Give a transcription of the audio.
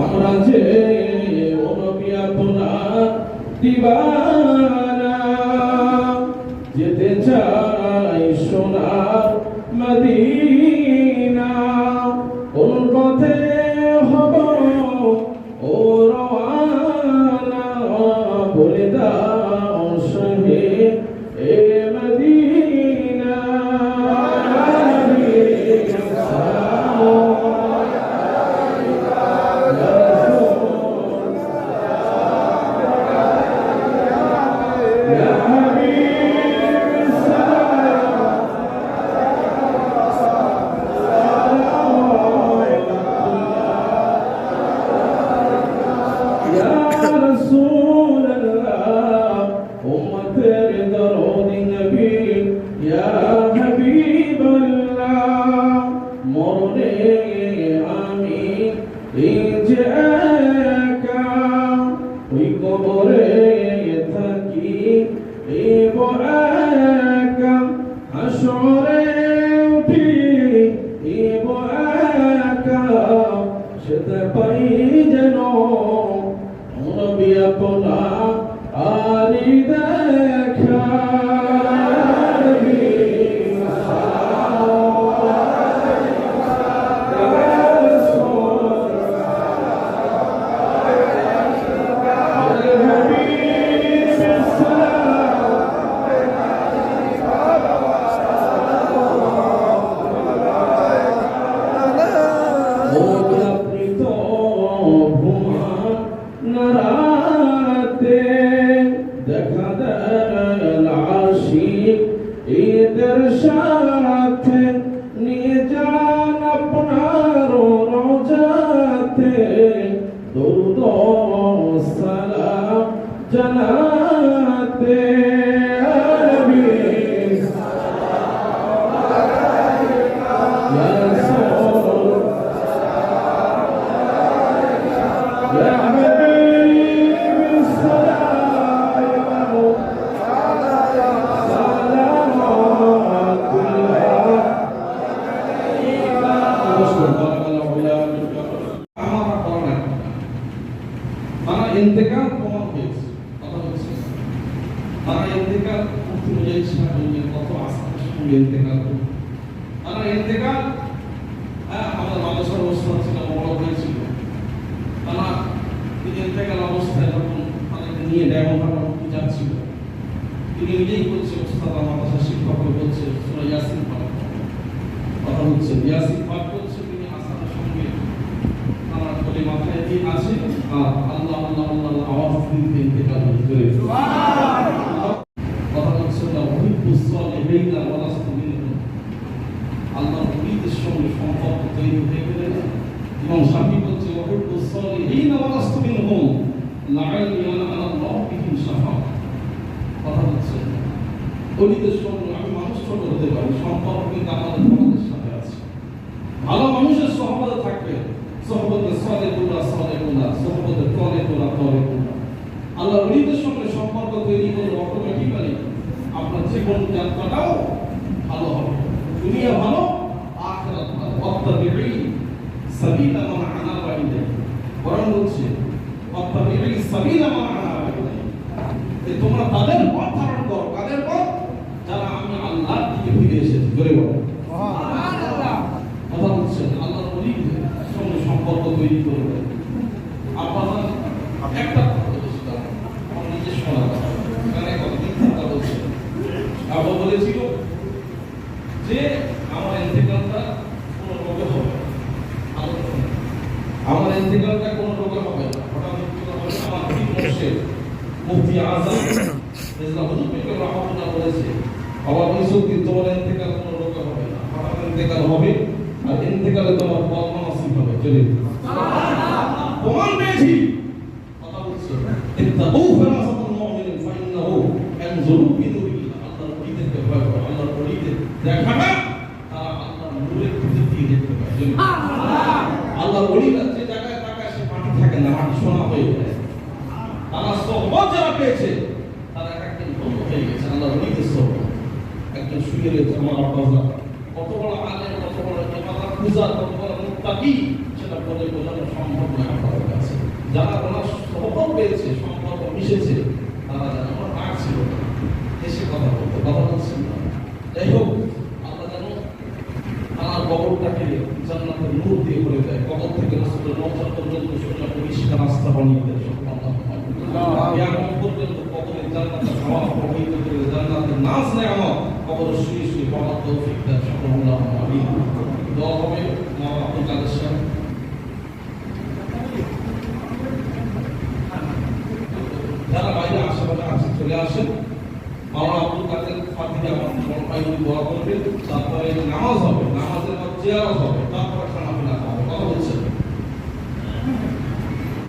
আমরা যে দিবানা যেতে চাই সোনার নদী কবরে থাকি এব একা হাসরে উঠি এব একা সেতে পাই যেন। নবী আপনা আরি দেখা। সাথে নিয়ে যান আপনার রোজাতে দরুদ সালাম জানাতে। ইন্তেকাল করতে সাহায্যের কত আস্থার ইন্তেকাল করবে তারা ইন্তেকাল হ্যাঁ আমাদের মানুষের অবস্থা ছিল বড় হয়েছিল। তারা ইন্তেকাল অবস্থায় যখন তাদেরকে নিয়ে দেওয়া যাচ্ছিল, তিনি নিজেই বলছে, ওস্তাদ, আমার কথা বলছে, সুরা ইয়াসিন পাঠ কথা হচ্ছে ইয়াসিন পাঠ করছে তিনি আসার সঙ্গে আমার বলে মাথায় দিয়ে আছে আর আল্লাহ আল্লাহ আল্লাহ আওয়াজ দিতে ইন্তেকাল করে কথা হচ্ছে না ওহিব্বু সালিহিনা ওয়া লাস্তু আল্লাহ নবীদের সঙ্গে সম্পর্ক তৈরি হয়ে গেলে ইমাম শাফি বলছে ওহিব্বু সালিহিনা ওয়া লাস্তু মিনহুম লাআল্লি আনা আল্লাহ কথা হচ্ছে অলিদের সঙ্গে আমি মানুষ ছোট হতে পারি সম্পর্ক কিন্তু আমাদের আমাদের সাথে আছে ভালো মানুষের সহবতে থাকবে সহবতে সলে তোলা সলে তোলা সহবতে তলে তোলা তলে তোলা আল্লাহ অলিদের সঙ্গে সম্পর্ক তৈরি করলে অটোমেটিক্যালি আপনার জীবন যাত্রাটাও ভালো হবে। দুনিয়া ভালো, আখরাত ভালো। অত্যাবিরি সাবিলা মান আনাবা ইলাইহি। বরং হচ্ছে অত্যাবিরি সাবিলা মান আনাবা ইলাইহি। তোমরা তাদের পথ ধারণ করো কাদের পথ যারা আমি আল্লাহর দিকে ফিরে এসেছি জোরে বলো কথা বলছেন আল্লাহর ওলিদের সঙ্গে সম্পর্ক তৈরি করবে আপনারা একটা কথা বলেছিলাম আমার নিজের শোনা কথা এখানে কথা মিথ্যা কথা বলছে আবার বলেছিল যে আমার ইন্তেকালটা কোনো রোগে হবে। আমার ইন্তেকালটা কোনো রোগে হবে না। হঠাৎ আমার মুর্শিদ মুফতি আজম বলেছে বাবা তোমার ইন্তেকাল কোনো রোগে হবে না। হঠাৎ ইন্তেকাল হবে আর ইন্তেকালে তোমার কলমা নসিব হবে। চলে প্রমাণ পেয়েছি। কথা বলছে। পায় চলে যে জায়গায় তাকায় সে মাটি থাকে না, মাটি সোনা হয়ে যায়। তারা সহবত যারা পেয়েছে। তারা একদিন বন্ধ হয়ে গেছে আল্লাহর ওলিদের সহবত একজন শুয়ে রয়েছে আমার আব্বাজা কত বড় আলেম, কত বড় ইমাম পূজা কত বড় মুত্তাকি সে সেটা বলে বোঝানো সম্ভব নয় আপনাদের কাছে। যারা ওনার সহবত পেয়েছে সম্পর্ক মিশেছে, তারা যেন আমার রাগ ছিল না। এসে কথা বলতো কথা বলছেন না। যাই হোক আল্লাহ যেন আমার কবরটাকে জান্নাতের নূর দিয়ে ভরে দেয় কবর থেকে পর্যন্ত সোজা পরিষ্কার রাস্তা বানিয়ে দেয় সুবহানাল্লাহ পর্যন্ত কবরের জান্নাতের হাওয়া প্রবাহিত করে জান্নাতের নাজ নেয় আমার কবরের শুয়ে শুয়ে পাওয়ার তৌফিক দেন সুবহানাল্লাহ আমিন দোয়া হবে মা আব্দুল কাদের সাহেব যারা বাইরে আশেপাশে আছে চলে আসেন মাওলানা আব্দুল কাদের ফাতিহা তারপরে নামাজ হবে নামাজের পর জিয়ারত হবে